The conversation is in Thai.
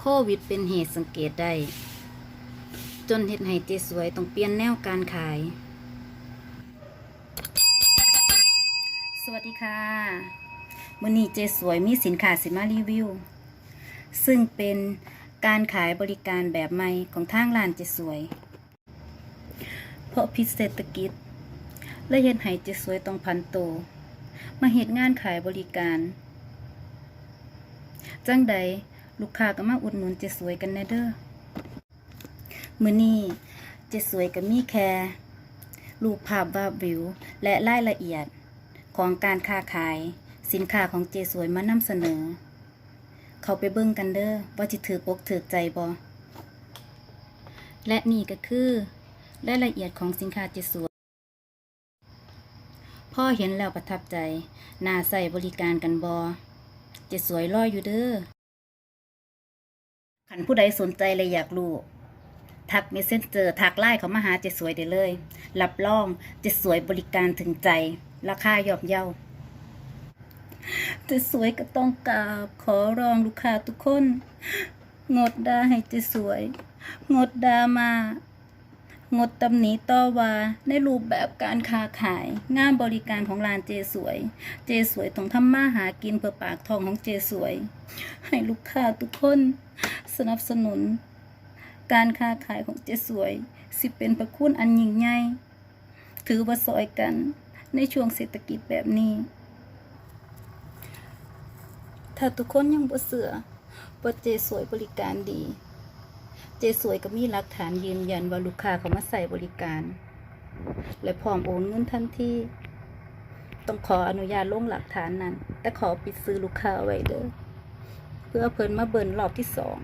โควิดเป็นเหตุสังเกตได้ จนเฮ็ดให้เจสวยต้องเปลี่ยนแนวการขาย สวัสดีค่ะมือนี้เจสวยมีสินค้าสิมารีวิว ซึ่งเป็นการขายบริการแบบใหม่ของทางร้านเจสวย เพราะพิษเศรษฐกิจ และเฮ็ดให้เจสวยต้องพันโต มาเฮ็ดงานขายบริการ จังใด ลูกค้าก็มาอุดหนุนเจสวยกันแน่เด้อมื้อนี้เจสวยก็มีแค่รูปภาพวาดวิว และรายละเอียดของการค้าขาย สินค้าของเจสวยมานำเสนอ เขาไปเบิ่งกันเด้อว่าจิถือกกถือใจบ่และนี่ก็คือรายละเอียดของสินค้าเจสวยพ่อเห็นแล้วประทับใจน่าใส่บริการกันบอเจะสวยรออยู่เด้อ ขันผู้ใดสนใจเลยอยากรู้ทักเมสเซนเจอทักไลน์เขามาหาเจะสวยได้เลยรับรองเจะสวยบริการถึงใจ ราคายอบเยาเจะสวยก็ต้องกราบขอร้องลูกค้าทุกคน งดด่าให้เจะสวย งดด่ามางดตำหนิต่อว่าในรูปแบบการค้าขาย งานบริการของร้านเจสวย เจสวยต้องทำมาหากินเพื่อปากทองของเจสวย ให้ลูกค้าทุกคน สนับสนุน การค้าขายของเจสวย สิเป็นประคุณอันยิ่งใหญ่ถือว่าซอยกันในช่วงเศรษฐกิจแบบนี้ ถ้าทุกคนยังบ่เสือว่าเจสวยบริการดี เจสวยก็มีหลักฐานยืนยันว่าลูกค้าเขามาใส่บริการ และพร้อมโอนเงินทันทีต้องขออนุญาตลงหลักฐานนั้น แต่ขอปิดซื้อลูกค้าไว้เด้อเพื่อเพิ่นมาเบิ่นรอบที่สอง